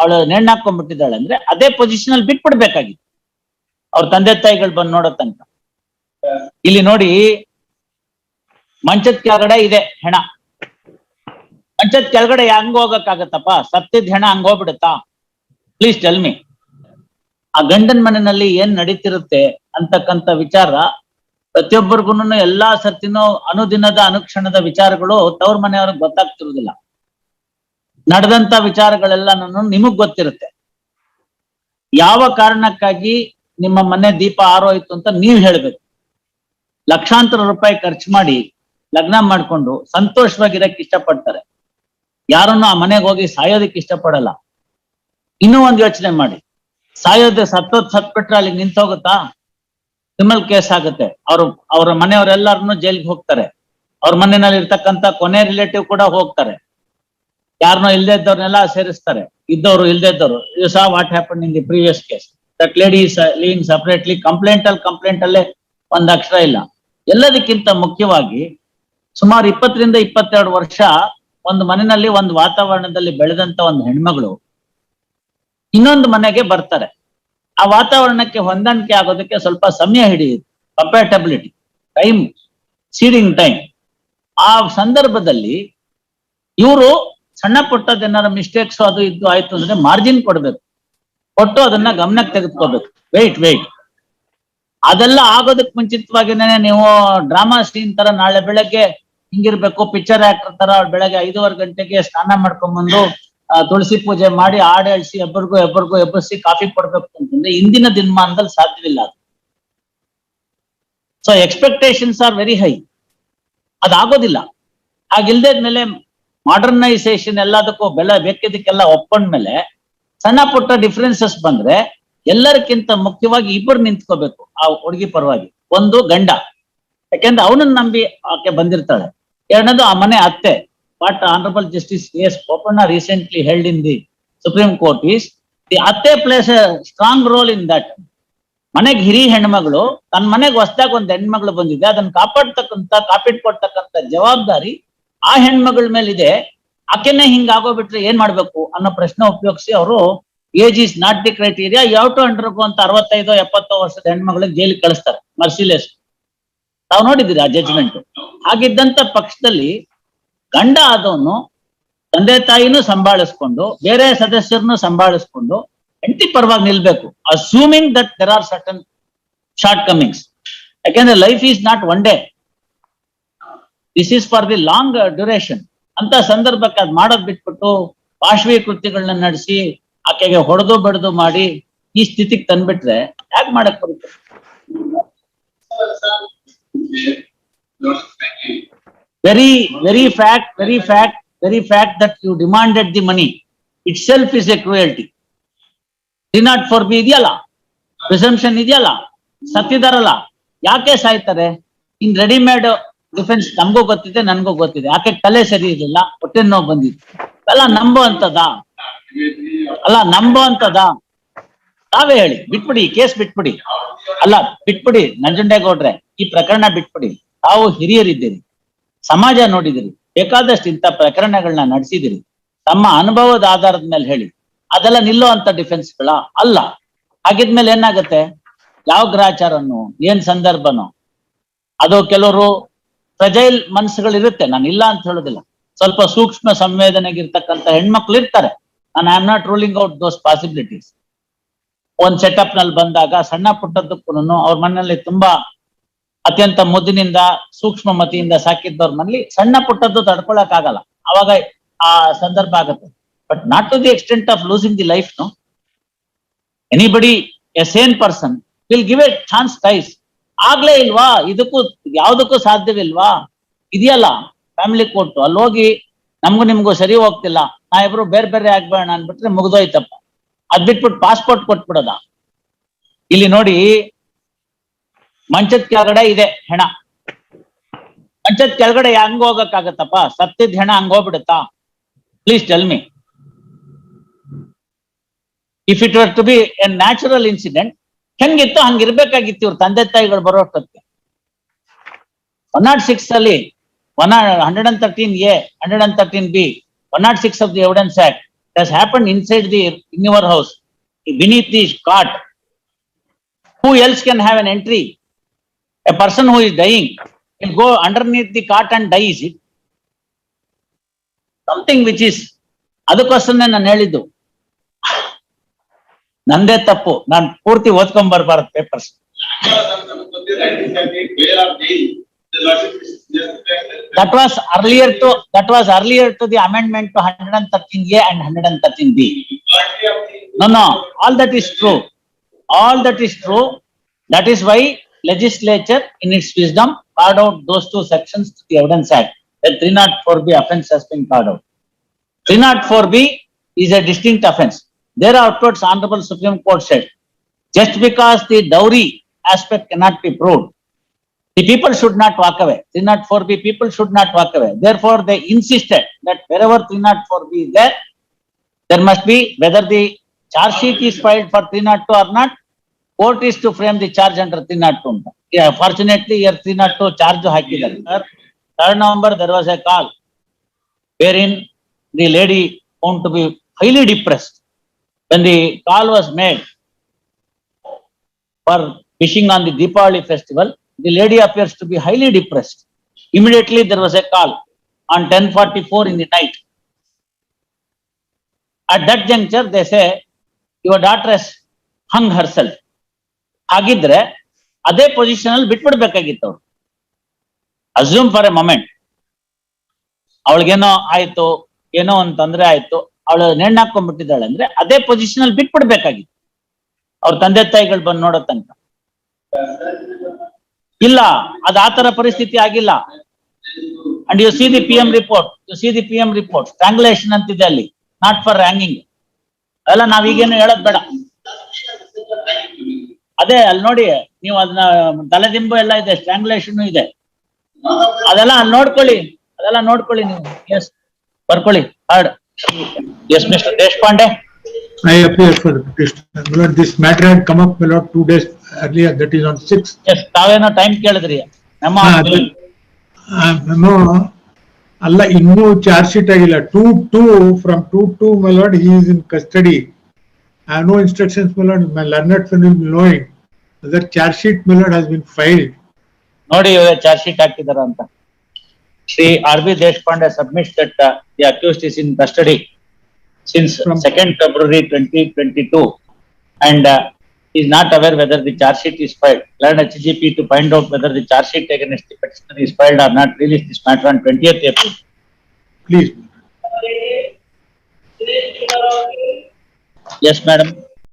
ಅವಳು ನೇಣ್ ಹಾಕೊಂಡ್ಬಿಟ್ಟಿದ್ದಾಳೆ ಅಂದ್ರೆ ಅದೇ ಪೊಸಿಷನ್ ಅಲ್ಲಿ ಬಿಟ್ಬಿಡ್ಬೇಕಾಗಿತ್ತು. ಅವ್ರ ತಂದೆ ತಾಯಿಗಳು ಬಂದು ನೋಡೋ ತನಕ. ಇಲ್ಲಿ ನೋಡಿ, ಮಂಚದ ಕೆಳಗಡೆ ಇದೆ ಹೆಣ. ಮಂಚದ ಕೆಳಗಡೆ ಹಂಗ ಹೋಗಕ್ಕಾಗತ್ತಪ್ಪ? ಸತ್ತಿದ್ ಹೆಣ ಹಂಗ ಹೋಗ್ಬಿಡುತ್ತಾ? ಪ್ಲೀಸ್ ಟೆಲ್ ಮಿ ಆ ಗಂಡನ ಮನೆಯಲ್ಲಿ ಏನ್ ನಡೀತಿರುತ್ತೆ ಅಂತಕ್ಕಂತ ವಿಚಾರ ಪ್ರತಿಯೊಬ್ಬರಿಗೂ ಎಲ್ಲಾ ಸರ್ತಿನೂ ಅನುದಿನದ ಅನುಕ್ಷಣದ ವಿಚಾರಗಳು ತವ್ರ ಮನೆಯವ್ರಿಗೆ ಗೊತ್ತಾಗ್ತಿರುವುದಿಲ್ಲ. ನಡೆದಂತ ವಿಚಾರಗಳೆಲ್ಲ ನಿಮಗ್ ಗೊತ್ತಿರುತ್ತೆ. ಯಾವ ಕಾರಣಕ್ಕಾಗಿ ನಿಮ್ಮ ಮನೆ ದೀಪ ಆರೋಯ್ತು ಅಂತ ನೀವ್ ಹೇಳ್ಬೇಕು. ಲಕ್ಷಾಂತರ ರೂಪಾಯಿ ಖರ್ಚು ಮಾಡಿ ಲಗ್ನ ಮಾಡ್ಕೊಂಡು ಸಂತೋಷವಾಗಿರಕ್ ಇಷ್ಟಪಡ್ತಾರೆ. ಯಾರನ್ನು ಆ ಮನೆಗೆ ಹೋಗಿ ಸಾಯೋದಕ್ಕೆ ಇಷ್ಟಪಡಲ್ಲ. ಇನ್ನೂ ಒಂದ್ ಯೋಚನೆ ಮಾಡಿ. ಸಾಯೋದೆ ಸತ್ತೋದ್ ಸತ್ಬಿಟ್ರೆ ಅಲ್ಲಿಗೆ ನಿಂತೋಗುತ್ತಾ? ಕ್ರಿಮಿನಲ್ ಕೇಸ್ ಆಗುತ್ತೆ. ಅವ್ರು, ಅವ್ರ ಮನೆಯವರೆಲ್ಲರನ್ನು ಜೈಲ್ಗೆ ಹೋಗ್ತಾರೆ. ಅವ್ರ ಮನೆಯಲ್ಲಿ ಇರ್ತಕ್ಕಂತ ಕೊನೆ ರಿಲೇಟಿವ್ ಕೂಡ ಹೋಗ್ತಾರೆ. ಯಾರನ್ನೋ ಇಲ್ದೇ ಇದ್ದವ್ರನ್ನೆಲ್ಲ ಸೇರಿಸ್ತಾರೆ. ಇದ್ದವರು ಇಲ್ದೇ ಇದ್ದವರು. You saw what happen in the previous case that lady lean separately complaint ಅಲ್ಲಿ ಕಂಪ್ಲೇಂಟ್ ಅಲ್ಲೇ ಒಂದ್ ಅಕ್ಷರ ಇಲ್ಲ. ಎಲ್ಲದಕ್ಕಿಂತ ಮುಖ್ಯವಾಗಿ ಸುಮಾರು ಇಪ್ಪತ್ತರಿಂದ ಇಪ್ಪತ್ತೆರಡು ವರ್ಷ ಒಂದು ಮನೆಯಲ್ಲಿ ಒಂದು ವಾತಾವರಣದಲ್ಲಿ ಬೆಳೆದಂತ ಒಂದು ಹೆಣ್ಮಗಳು ಇನ್ನೊಂದು ಮನೆಗೆ ಬರ್ತಾರೆ. ಆ ವಾತಾವರಣಕ್ಕೆ ಹೊಂದಾಣಿಕೆ ಆಗೋದಕ್ಕೆ ಸ್ವಲ್ಪ ಸಮಯ ಹಿಡಿಯುತ್ತೆ. ಕಂಪ್ಯಾಟಬಿಲಿಟಿ ಟೈಮ್ ಸೀಡಿಂಗ್ ಟೈಮ್ ಆ ಸಂದರ್ಭದಲ್ಲಿ ಇವರು ಸಣ್ಣ ಪುಟ್ಟದೇನಾರ ಮಿಸ್ಟೇಕ್ಸ್ ಅದು ಇದು ಆಯ್ತು ಅಂದ್ರೆ ಮಾರ್ಜಿನ್ ಕೊಡ್ಬೇಕು. ಕೊಟ್ಟು ಅದನ್ನ ಗಮನಕ್ಕೆ ತೆಗೆದುಕೋಬೇಕು ವೆಯ್ಟ್ ವೆಯ್ಟ್ ಅದೆಲ್ಲ ಆಗೋದಕ್ ಮುಂಚಿತವಾಗಿನೇ ನೀವು ಡ್ರಾಮಾ ಸೀನ್ ತರ ನಾಳೆ ಬೆಳಗ್ಗೆ ಹಿಂಗಿರ್ಬೇಕು ಪಿಕ್ಚರ್ ಆಕ್ಟರ್ ತರ ಬೆಳಗ್ಗೆ ಐದೂವರೆ ಗಂಟೆಗೆ ಸ್ನಾನ ಮಾಡ್ಕೊಂಡ್ಬಂದು ತುಳಸಿ ಪೂಜೆ ಮಾಡಿ ಹಾಡು ಎಳ್ಸಿ ಎಬ್ಬರಿಗೂ ಎಬ್ಬರಿಗೂ ಎಬ್ಬರಿಸಿ ಕಾಫಿ ಕೊಡ್ಬೇಕು ಅಂತಂದ್ರೆ ಇಂದಿನ ದಿನಮಾನದಲ್ಲಿ ಸಾಧ್ಯವಿಲ್ಲ ಅದು. So expectations are very high ಅದಾಗೋದಿಲ್ಲ. ಹಾಗಿಲ್ದೇದ್ಮೇಲೆ ಮಾಡರ್ನೈಸೇಷನ್ ಎಲ್ಲದಕ್ಕೂ ಬೆಲೆ ಬೇಕಿದ್ದಕ್ಕೆಲ್ಲ ಒಪ್ಕೊಂಡ್ಮೇಲೆ ಸಣ್ಣ ಪುಟ್ಟ ಡಿಫ್ರೆನ್ಸಸ್ ಬಂದ್ರೆ ಎಲ್ಲರಿಗಿಂತ ಮುಖ್ಯವಾಗಿ ಇಬ್ಬರು ನಿಂತ್ಕೋಬೇಕು ಆ ಹುಡುಗಿ ಪರವಾಗಿ. ಒಂದು ಗಂಡ. ಯಾಕೆಂದ್ರೆ ಅವನನ್ನ ನಂಬಿ ಆಕೆ ಬಂದಿರ್ತಾಳೆ. ಎರಡನೇದು ಆ ಮನೆ ಅತ್ತೆ. But honourable justice S Bopanna recently held in the supreme court is the ಅತ್ತೆ plays a strong role in that ಮನೆಗೆ ಹಿರಿ ಹೆಣ್ಮಗಳು ತನ್ನ ಮನೆಗೆ ಹೊಸದಾಗ ಒಂದು ಹೆಣ್ಮಗಳು ಬಂದಿದೆ. ಅದನ್ನ ಕಾಪಿಟ್ ಕಾಪಿಟ್ಕೊಡ್ತಕ್ಕಂತ ಜವಾಬ್ದಾರಿ ಆ ಹೆಣ್ಮಗಳ ಮೇಲಿದೆ, ಆಕೆನೆ ಹಿಂಗಾಗೋಗ್ಬಿಟ್ರೆ ಏನ್ ಮಾಡ್ಬೇಕು ಅನ್ನೋ ಪ್ರಶ್ನೆ ಉಪಯೋಗಿಸಿ ಅವರು age is not the criteria ಯಾವ ಟು ಅಂಡರ್ಗೋ ಅಂತ ಅರವತ್ತೈದು ಎಪ್ಪತ್ತೋ ವರ್ಷದ ಹೆಣ್ಮಗಳಿಗೆ ಜೈಲಿಗೆ ಕಳಿಸ್ತಾರೆ ಮರ್ಸಿಲೆಸ್ ತಾವು ನೋಡಿದಿರಿ ಆ ಜಡ್ಜ್ಮೆಂಟ್ ಹಾಗಿದ್ದಂತ ಪಕ್ಷದಲ್ಲಿ ಗಂಡ ಆದವನು ತಂದೆ ತಾಯಿನೂ ಸಂಭಾಳಿಸ್ಕೊಂಡು, ಬೇರೆ ಸದಸ್ಯರನ್ನು ಸಂಭಾಳಿಸ್ಕೊಂಡು ಹೆಂಡತಿ ಪರವಾಗಿ ನಿಲ್ಬೇಕು assuming that there are certain shortcomings ಯಾಕೆಂದ್ರೆ life is not one day this is for the long duration ಅಂತ ಸಂದರ್ಭಕ್ಕೆ ಅದ್ ಮಾಡೋದ್ ಬಿಟ್ಬಿಟ್ಟು ಪಾಶ್ವಿ ಕೃತ್ಯಗಳನ್ನ ನಡೆಸಿ ಆಕೆಗೆ ಹೊಡೆದು ಬಡ್ದು ಮಾಡಿ ಈ ಸ್ಥಿತಿಗೆ ತಂದ್ಬಿಟ್ರೆ ಯಾಕೆ ಮಾಡಕ್ ಬರುತ್ತೆ? Very very fact very fact very fact that you demanded the money itself is a cruelty D not for B ಇದೆಯಲ್ಲ? ಪ್ರಿಸಂಪ್ಷನ್ ಇದೆಯಲ್ಲ? ಸತ್ತಿದಾರಲ್ಲ? ಯಾಕೆ ಸಾಯ್ತಾರೆ? ಇನ್ ರೆಡಿಮೇಡ್ ಡಿಫೆನ್ಸ್ ನಮಗೂ ಗೊತ್ತಿದೆ, ನನ್ಗೂ ಗೊತ್ತಿದೆ. ಯಾಕೆ ತಲೆ ಸರಿ ಇರಲಿಲ್ಲ, ಹೊಟ್ಟೆ ನೋವು ಬಂದಿತ್ತು. ಅಲ್ಲ, ನಂಬೋ ಅಂತದ? ಅಲ್ಲ, ನಂಬೋ ಅಂತದ? ತಾವೇ ಹೇಳಿ, ಬಿಟ್ಬಿಡಿ ಕೇಸ್ ಬಿಟ್ಬಿಡಿ. ಅಲ್ಲ, ಬಿಟ್ಬಿಡಿ, ನಂಜುಂಡೇಗೌಡ್ರೆ, ಈ ಪ್ರಕರಣ ಬಿಟ್ಬಿಡಿ. ತಾವು ಹಿರಿಯರಿದ್ದೀರಿ. ಸಮಾಜ ನೋಡಿದಿರಿ. ಬೇಕಾದಷ್ಟು ಇಂಥ ಪ್ರಕರಣಗಳನ್ನ ನಡೆಸಿದಿರಿ. ತಮ್ಮ ಅನುಭವದ ಆಧಾರದ ಮೇಲೆ ಹೇಳಿ. ಅದೆಲ್ಲ ನಿಲ್ಲೋ ಅಂತ ಡಿಫೆನ್ಸ್ಗಳ? ಅಲ್ಲ. ಹಾಗಿದ್ಮೇಲೆ ಏನಾಗತ್ತೆ? ಯಾವ ಗ್ರಹಚಾರನು ಏನ್ ಸಂದರ್ಭನೋ? ಅದು ಕೆಲವರು ಫ್ರಜೈಲ್ ಮನಸ್ಸುಗಳಿರುತ್ತೆ. ನಾನು ಇಲ್ಲ ಅಂತ ಹೇಳೋದಿಲ್ಲ. ಸ್ವಲ್ಪ ಸೂಕ್ಷ್ಮ ಸಂವೇದನೆಗಿರ್ತಕ್ಕಂಥ ಹೆಣ್ಮಕ್ಳು ಇರ್ತಾರೆ. ನಾನು I am not ruling out those possibilities ಒಂದ್ ಸೆಟಪ್ನಲ್ಲಿ ಬಂದಾಗ ಸಣ್ಣ ಪುಟ್ಟದಕ್ಕೂ ಅವ್ರ ಮನೆಯಲ್ಲಿ ತುಂಬಾ ಅತ್ಯಂತ ಮುದ್ದಿನಿಂದ, ಸೂಕ್ಷ್ಮ ಮತಿಯಿಂದ ಸಾಕಿದ್ದವ್ರ ಮನೇಲಿ ಸಣ್ಣ ಪುಟ್ಟದ್ದು ತಡ್ಕೊಳಕ್ ಆಗಲ್ಲ. ಅವಾಗ ಆ ಸಂದರ್ಭ ಆಗುತ್ತೆ. But not to the extent of losing the life no anybody a sane person will give a chance ties ಆಗ್ಲೇ ಇಲ್ವಾ? ಇದಕ್ಕೂ ಯಾವ್ದಕ್ಕೂ ಸಾಧ್ಯವಿಲ್ವಾ? ಇದೆಯಲ್ಲ ಫ್ಯಾಮಿಲಿ ಕೋರ್ಟ್ ಅಲ್ಲಿ ಹೋಗಿ ನಮ್ಗೂ ನಿಮ್ಗೂ ಸರಿ ಹೋಗ್ತಿಲ್ಲ. ನಾ ಇಬ್ರು ಬೇರೆ ಬೇರೆ ಆಗ್ಬೇಡ ಅನ್ಬಿಟ್ರೆ ಮುಗ್ದೋಯ್ತಪ್ಪ. ಅದ್ ಬಿಟ್ಬಿಟ್ಟು ಪಾಸ್ಪೋರ್ಟ್ ಕೊಟ್ಬಿಡೋದ? ಇಲ್ಲಿ ನೋಡಿ, ಮಂಚದ ಕೆಳಗಡೆ ಇದೆ ಹೆಣ. ಮಂಚದ ಕೆಳಗಡೆ ಹಂಗ ಹೋಗಕ್ಕಾಗತ್ತಪ್ಪ? ಸತ್ತಿದ್ ಹೆಣ ಹಂಗ ಹೋಗ್ಬಿಡುತ್ತಾ? Please tell me if it were to be a natural incident ಹೆಂಗಿತ್ತು ಹಂಗಿರ್ಬೇಕಾಗಿತ್ತು ಇವ್ರ ತಂದೆ ತಾಯಿಗಳು ಬರೋಷ್ಟೊತ್ತಿಗೆ ಒನ್ ನಾಟ್ ಸಿಕ್ಸ್ ಅಲ್ಲಿ one hundred and thirteen A hundred and thirteen B one not six of the evidence act has happened inside the, in your house, the cot who Who else can have an entry? Person person who is dying will go underneath the cot and die, is it? Something which is, ಅದಕ್ಕೋಸ್ಕರನೇ ನಾನು ಹೇಳಿದ್ದು. ನಂದೇ ತಪ್ಪು, ನಾನು ಪೂರ್ತಿ ಓದ್ಕೊಂಡ್ ಬರ್ಬಾರ್ದು papers. That was earlier to, that was earlier to the amendment to hundred and thirteen A and hundred and thirteen B. No, no, all that is true. All that is true. That is why legislature in its wisdom carved out those two sections to the evidence act. The three not four B offence has been carved out. Three not four B is a distinct offence. There afterwards honorable Supreme Court said, just because the dowry aspect cannot be proved, the people should not walk away. Three not four B people should not walk away. Therefore, they insisted that wherever three not four B is there, there must be, whether the charge sheet is filed for three not two or not, court is to frame the charge under three not two. Yeah, fortunately, here three not two charge ಹಾಕಿದ್ದಾರೆ. Sir, Third November, there was a call wherein the lady found to be highly depressed. When the call was made for fishing on the Deepavali festival, the lady appears to be highly depressed. Immediately, there was a call on ten forty-four in the night. At that juncture, they say, your daughter has hung herself. ಹಾಗಿದ್ರೆ ade position ಅಲ್ಲಿ ಬಿಟ್ಬಿಡ್ಬೇಕಾಗಿತ್ತು ಅವ್ರು assume for a moment ಅವಳಿಗೇನೋ ಆಯ್ತು ಏನೋ ಒಂದ್ aito, ಅವಳು ನೇಣ್ ಹಾಕೊಂಡ್ಬಿಟ್ಟಿದ್ದಾಳೆ ಅಂದ್ರೆ ಅದೇ ಪೊಸಿಷನ್ ಅಲ್ಲಿ ಬಿಟ್ಬಿಡ್ಬೇಕಾಗಿತ್ತು. ಅವ್ರ ತಂದೆ ತಾಯಿಗಳು ಬಂದು ನೋಡೋ ತನಕ. ಇಲ್ಲ, ಅದ್ ಆತರ ಪರಿಸ್ಥಿತಿ ಆಗಿಲ್ಲ. And you see the P M report you see the P M report strangulation ಅಂತಿದೆ ಅಲ್ಲಿ ನಾಟ್ ಫಾರ್ ಹ್ಯಾಂಗಿಂಗ್ ಅಲ್ಲ, ನಾವ್ ಈಗೇನು ಹೇಳೋದ್ ಬೇಡ. ಅದೇ, ಅಲ್ಲಿ ನೋಡಿ, ನೀವು ಅದನ್ನ ತಲೆದಿಂಬು ಎಲ್ಲ ಇದೆ ಸ್ಟ್ಯಾಂಗ್ಲೇಷನ್ ಇದೆ. ಅದೆಲ್ಲ ನೋಡ್ಕೊಳ್ಳಿ ಅದೆಲ್ಲ ನೋಡ್ಕೊಳ್ಳಿ ನೀವು. ಎಸ್ ಬರ್ಕೊಳ್ಳಿ heard yes mister Deshpande I appear for the petition. My lord, this matter had come up, my lord, two days earlier, that is on sixth. Yes ತಾವೇನೋ time ಕೇಳಿದ್ರಿ. ನಮ್ಮ ಹಾ, ಅದು- ಆ, memo, ಅಲ್ಲ ಇನ್ನೂ ಚಾರ್ಜ್ ಶೀಟ್ ಆಗಿಲ್ಲ. Two two from two two my lord he is in custody I no instructions my lord my learned knowing other charge sheet my lord has been filed ನೋಡಿ charge sheet ಹಾಕಿದಾರ ಅಂತ. Sri R.B. Deshpande submits that uh, the accused is in custody since From 2nd February 2022 and uh, is not aware whether the charge sheet is filed. Learn HGP to find out whether the charge sheet against the petitioner is filed or not. Release this matter on 20th April. Please. Yes, madam.